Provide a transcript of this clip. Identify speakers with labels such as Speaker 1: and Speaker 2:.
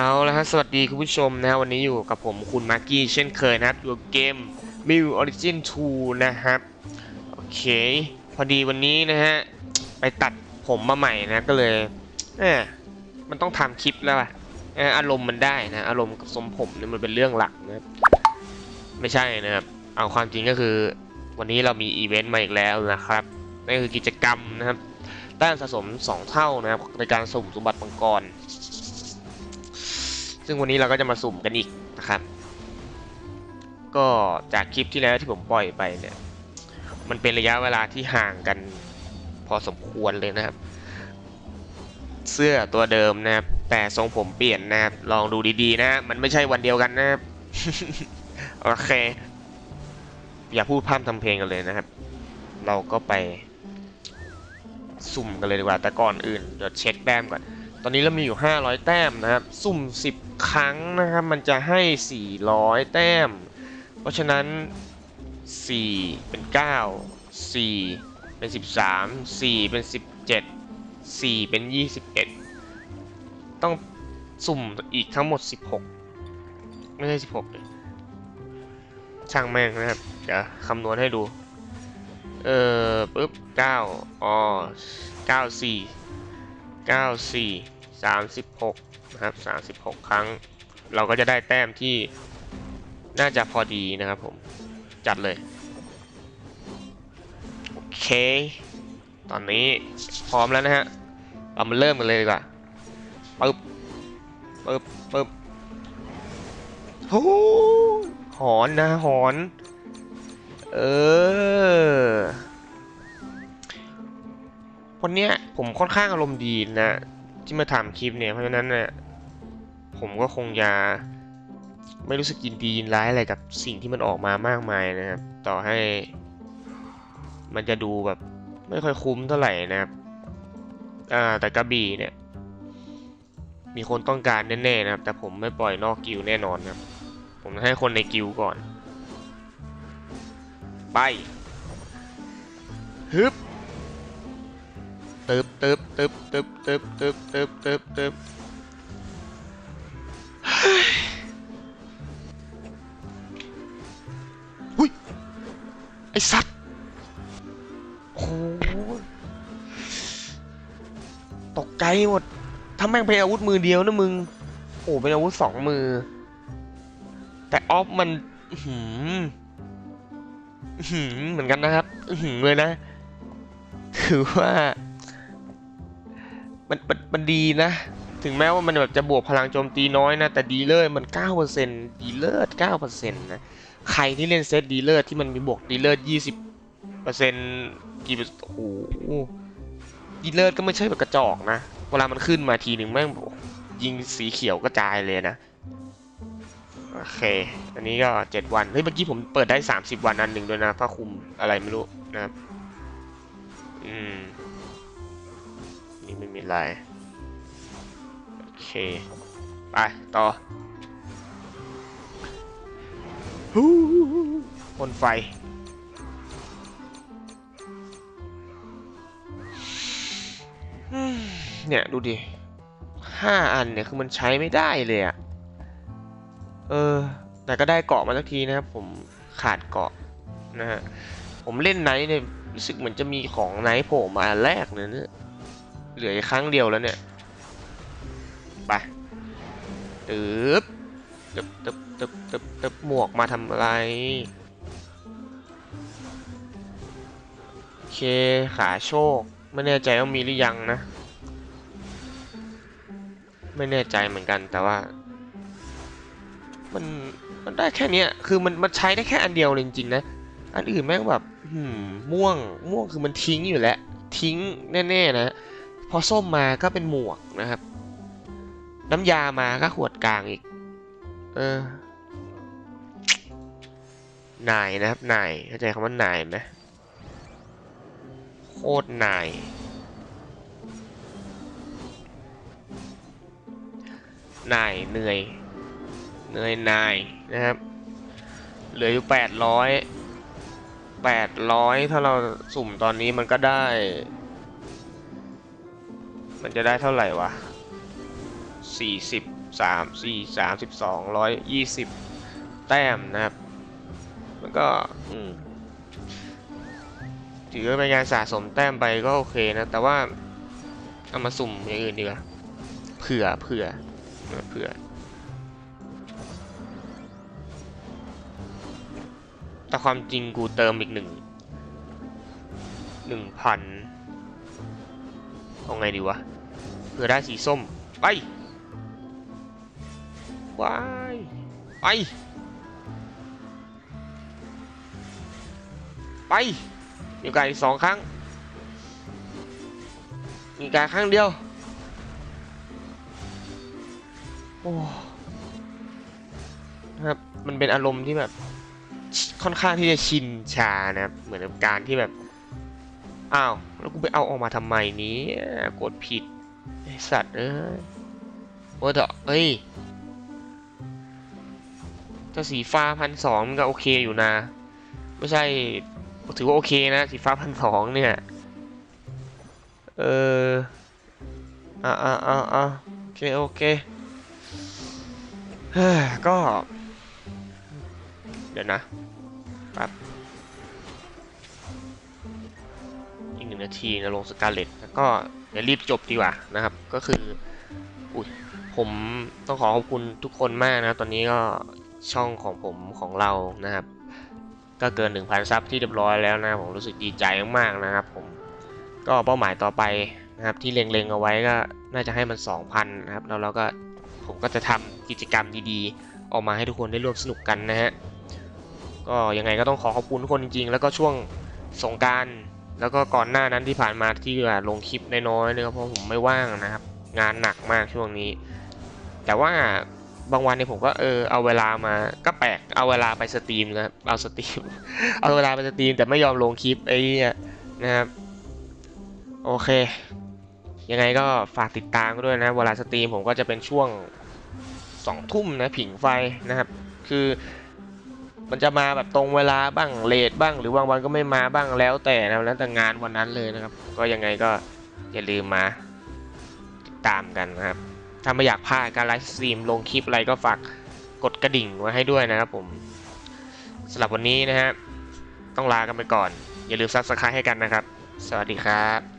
Speaker 1: เอาละฮะสวัสดีคุณผู้ชมนะฮะวันนี้อยู่กับผมคุณมาร์กี้เช่นเคยนะครับอยู่เกม m i l Origin 2 นะครับ โอเค พอดีวันนี้นะฮะ ไปตัดผมมาใหม่นะก็เลยเออมันต้องทำคลิปแล้วอะเอออารมณ์มันได้นะ อารมณ์กับทรงผมเนี่ยมันเป็นเรื่องหลักนะครับ ไม่ใช่นะครับ เอาความจริงก็คือ วันนี้เรามีอีเวนต์มาอีกแล้วนะครับนั่นคือกิจกรรมนะครับแต้มสะสม 2 เท่านะครับในการสุ่มสมบัติมังกร ซึ่งวันนี้เราก็จะมาสุ่มกันอีกนะครับ ก็จากคลิปที่แล้วที่ผมปล่อยไปเนี่ย มันเป็นระยะเวลาที่ห่างกัน พอสมควรเลยนะครับ เสื้อตัวเดิมนะครับ แต่ทรงผมเปลี่ยนนะครับ ลองดูดีๆนะ มันไม่ใช่วันเดียวกันนะครับ โอเค อย่าพูดพร่ำทำเพลงกันเลยนะครับ เราก็ไปสุ่มกันเลยดีกว่า แต่ก่อนอื่นเดี๋ยวเช็คแต้มก่อน ตอนนี้เรามีอยู่ 500 แต้มนะครับ สุ่ม 10 ครั้งนะครับ มันจะให้ 400 แต้ม เพราะฉะนั้น 4 เป็น 9 4 เป็น 13 4 เป็น 17 4 เป็น 21 ต้องสุ่มอีกทั้งหมด 16 ไม่ใช่ 16เลยช่างแม่งนะครับ เดี๋ยวคำนวณให้ดู เออปุ๊บ9อ๋อ94 94 36 นะครับ 36 ครั้ง เราก็จะได้แต้มที่น่าจะพอดีนะครับผมจัดเลย โอเค ตอนนี้พร้อมแล้วนะฮะ เรามาเริ่มกันเลยดีกว่าปึ๊บปึ๊บปึ๊บโอ้หอนนะหอน เออ วันเนี้ยผมค่อนข้างอารมณ์ดีนะที่มาทำคลิปเนี่ยเพราะฉะนั้นเนี่ยผมก็คงจะไม่รู้สึกยินดียินร้ายอะไรกับสิ่งที่มันออกมามากมายนะครับ ต่อให้ มันจะดูแบบ ไม่ค่อยคุ้มเท่าไหร่นะครับอ่าแต่กระบี่เนี่ย มีคนต้องการแน่ๆนะครับ แต่ผมไม่ปล่อยนอกกิวแน่นอนครับ ผมให้คนในกิวก่อน ไปฮึบ ตึบตึบตึบตึบตึบตึบตึบตึบตึบเฮ้ยหุ้ย ไอสัตว์โอ้ตกใจหมด ถ้าแม่งเป็นอาวุธมือเดียวนะมึง โอ้ เป็นอาวุธสองมือ แต่ออฟมันอื้อหืมหืมเหมือนกันนะครับอื้อหือเลยนะถือว่า มันมันมันดีนะ ถึงแม้ว่ามันแบบจะบวกพลังโจมตีน้อยนะ แต่ดีเลอร์มัน 9%ดีเลอร์9%นะใครที่เล่นเซตดีเลอร์ที่มันมีบวกดีเลอร์20%กี่เปอร์เซ็นต์โอ้โหดีเลอร์ก็ไม่ใช่แบบกระจอกนะ เวลามันขึ้นมาทีหนึ่งแม่งยิงสีเขียวกระจายเลยนะ โอเค อันนี้ก็ 7 วัน เฮ้ย เมื่อกี้ผมเปิดได้ 30 วันอันหนึ่งด้วยนะผ้าคลุมอะไรไม่รู้นะครับ อืม นี่ไม่มีอะไรโอเคไปต่อฮู้พ่นไฟอืมเนี่ย ดูดิห้าอันเนี่ย คือมันใช้ไม่ได้เลยอะเออ แต่ก็ได้เกาะมาสักทีนะครับ ผมขาดเกาะนะฮะ ผมเล่นไนท์เนี่ย รู้สึกเหมือนจะมีของไนท์โผล่มาอันแรกเลยเนี่ย เหลืออีกครั้งเดียวแล้วเนี่ย ไปตึบตึบตึบตึบตึบตึบหมวกมาทำอะไร โอเคขาโชค ไม่แน่ใจว่ามีหรือยังนะ ไม่แน่ใจเหมือนกันแต่ว่า มันมันได้แค่นี้คือมันมันใช้ได้แค่อันเดียวเลยจริงๆนะ อันอื่นแม่งแบบมม่วงม่วงคือมันทิ้งอยู่แล้ว ทิ้งแน่ ๆ นะ พอส้มมาก็เป็นหมวกนะครับ น้ำยามาก็ขวดกลางอีก เออนายนะครับนายเข้าใจคำว่านายไหมโคตรนายนายเหนื่อยเหนื่อยนายนะครับ เหลืออยู่แปดร้อยแปดร้อยถ้าเราสุ่มตอนนี้มันก็ได้ มันจะได้เท่าไหร่วะสี่สิบสามสี่สามสิบสองร้อยยี่สิบแต้มนะครับ มันก็อืมถือว่าเป็นการสะสมแต้มไปก็โอเคนะ แต่ว่าเอามาสุ่มอย่างอื่นดีกว่าเผื่อเผื่อเผื่อแต่ความจริงกูเติมอีกหนึ่งหนึ่งพัน เอาไงดีวะเพื่อได้สีส้ม ไปวายไป ไป มีกาสอีกสองครั้ง มีการครั้งเดียว โอ้นะครับ มันเป็นอารมณ์ที่แบบ ค่อนข้างที่จะชินชานะครับ เหมือนกับการที่แบบ อ้าวแล้วกูไปเอาออกมาทำไมนี้กดผิดไอสัตว์เอ้ยโอ้เถอะเอ้ยถ้าสีฟ้าพันสองมันก็โอเคอยู่นะ ไม่ใช่ถือว่าโอเคนะ สีฟ้าพันสองเนี่ย เอออ่าอ่าอ่าอ่าโอเคโอเคเฮ้ยก็ เดี๋ยวนะแป๊บ อีกหนึ่งนาทีนะลงสกาเลตแล้วก็เดี๋ยวรีบจบดีกว่านะครับ ก็คืออุ้ยผมต้องขอขอบคุณทุกคนมากนะ ตอนนี้ก็ช่องของผมของเรานะครับ ก็เกิน 1,000 ซับที่เรียบร้อยแล้วนะผมรู้สึกดีใจมากๆนะครับผมก็เป้าหมายต่อไปนะครับที่เล็งๆเอาไว้ก็น่าจะให้มัน 2,000 นะครับ แล้วเราก็ผมก็จะทำกิจกรรมดีๆ ออกมาให้ทุกคนได้ร่วมสนุกกันนะฮะก็ยังไงก็ต้องขอขอบคุณทุกคนจริงๆ แล้วก็ช่วงสงการ แล้วก็ก่อนหน้านั้นที่ผ่านมาที่ลงคลิปน้อยๆเนี่ยเพราะผมไม่ว่างนะครับ งานหนักมากช่วงนี้ แต่ว่าบางวันเนี่ยผมก็เออเอาเวลามาก็แปลกเอาเวลาไปสตรีมนะครับเอาสตรีม เอาเวลาไปสตรีมแต่ไม่ยอมลงคลิปไอ้นี่นะครับ โอเค ยังไงก็ฝากติดตามด้วยนะเวลาสตรีมผมก็จะเป็นช่วงสองทุ่มนะผิงไฟนะครับ คือ มันจะมาแบบตรงเวลาบ้างเลทบ้าง หรือบางวันก็ไม่มาบ้างแล้วแต่นะแล้วแต่งานวันนั้นเลยนะครับ ก็ยังไงก็อย่าลืมมาติดตามกันนะครับ ถ้าไม่อยากพลาดการไลฟ์สตรีมลงคลิปอะไรก็ฝากกดกระดิ่งไว้ให้ด้วยนะครับผมสำหรับวันนี้นะฮะต้องลากันไปก่อน อย่าลืมซับสไครต์ให้กันนะครับ สวัสดีครับ